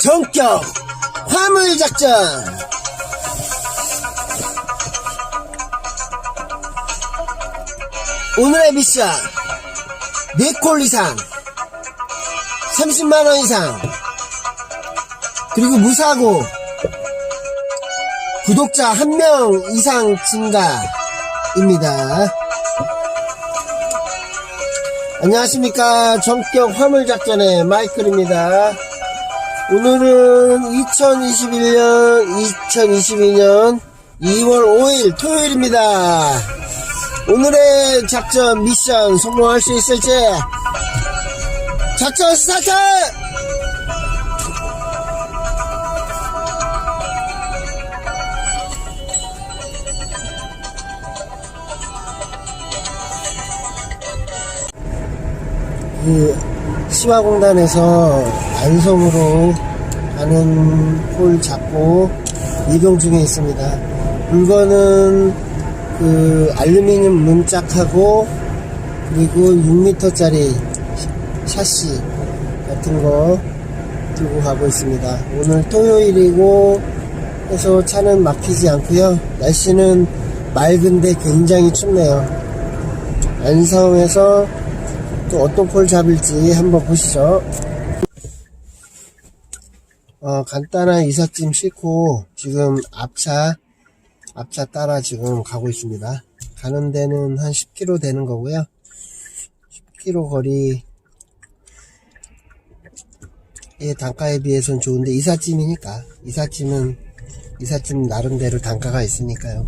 전격 화물 작전. 오늘의 미션 4콜 이상 30만원 이상 그리고 무사고 구독자 1명 이상 증가입니다. 안녕하십니까. 전격 화물작전의 마이클입니다 오늘은 2021년 2022년 2월 5일 토요일입니다. 오늘의 작전 미션 성공할 수 있을지? 작전 스타트! 그 시화공단에서 안성으로 가는 폴 잡고 이동 중에 있습니다. 물건은 그 알루미늄 문짝하고 그리고 6m짜리 샤시 같은 거 들고 가고 있습니다. 오늘 토요일이고 해서 차는 막히지 않고요. 날씨는 맑은데 굉장히 춥네요. 안성에서 또 어떤 폴 잡을지 한번 보시죠. 어, 간단한 이삿짐 싣고 지금 앞차, 앞차 따라 지금 가고 있습니다. 가는 데는 한 10km 되는 거고요. 10km 거리, 의 단가에 비해서는 좋은데 이삿짐이니까 이삿짐은 이삿짐 나름대로 단가가 있으니까요.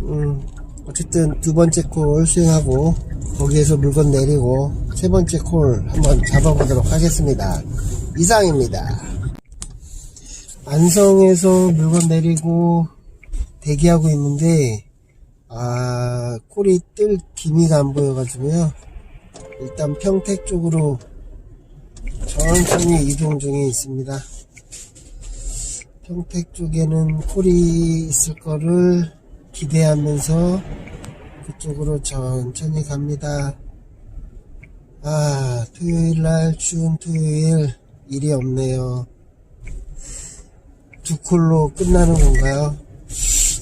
음, 어쨌든 두 번째 콜 수행하고 거기에서 물건 내리고 세 번째 콜 한번 잡아보도록 하겠습니다. 이상입니다. 안성에서 물건 내리고 대기하고 있는데 아 콜이 뜰 기미가 안 보여가지고요. 일단 평택 쪽으로 천천히 이동 중에 있습니다. 평택 쪽에는 콜이 있을 거를 기대하면서 그쪽으로 천천히 갑니다. 아, 토요일 날 추운 토요일 일이 없네요. 두 콜로 끝나는 건가요?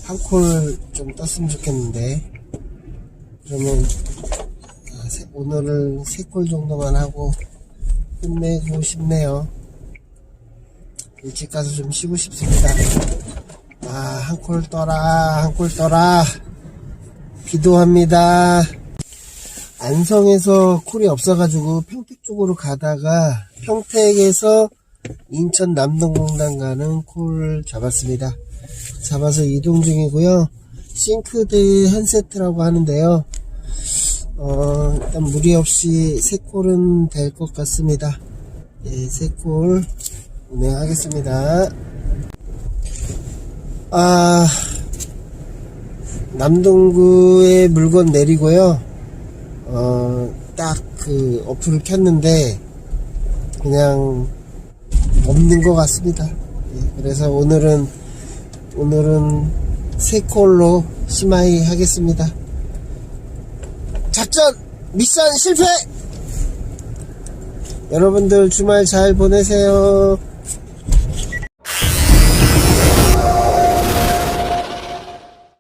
한 콜 좀 떴으면 좋겠는데. 그러면 아, 세- 오늘은 세 콜 정도만 하고 끝내고 싶네요. 일찍 가서 좀 쉬고 싶습니다. 아, 한콜 떠라, 한콜 떠라. 기도합니다. 안성에서 콜이 없어가지고 평택 쪽으로 가다가 평택에서 인천 남동공단 가는 콜 잡았습니다. 잡아서 이동 중이고요. 싱크대 한 세트라고 하는데요. 어, 일단 무리 없이 세 콜은 될 것 같습니다. 예, 세콜 운행하겠습니다. 아, 남동구에 물건 내리고요. 어, 딱 그 어플을 켰는데 그냥 없는 것 같습니다. 예, 그래서 오늘은 오늘은 세 콜로 심하이 하겠습니다. 작전 미션 실패! 여러분들 주말 잘 보내세요.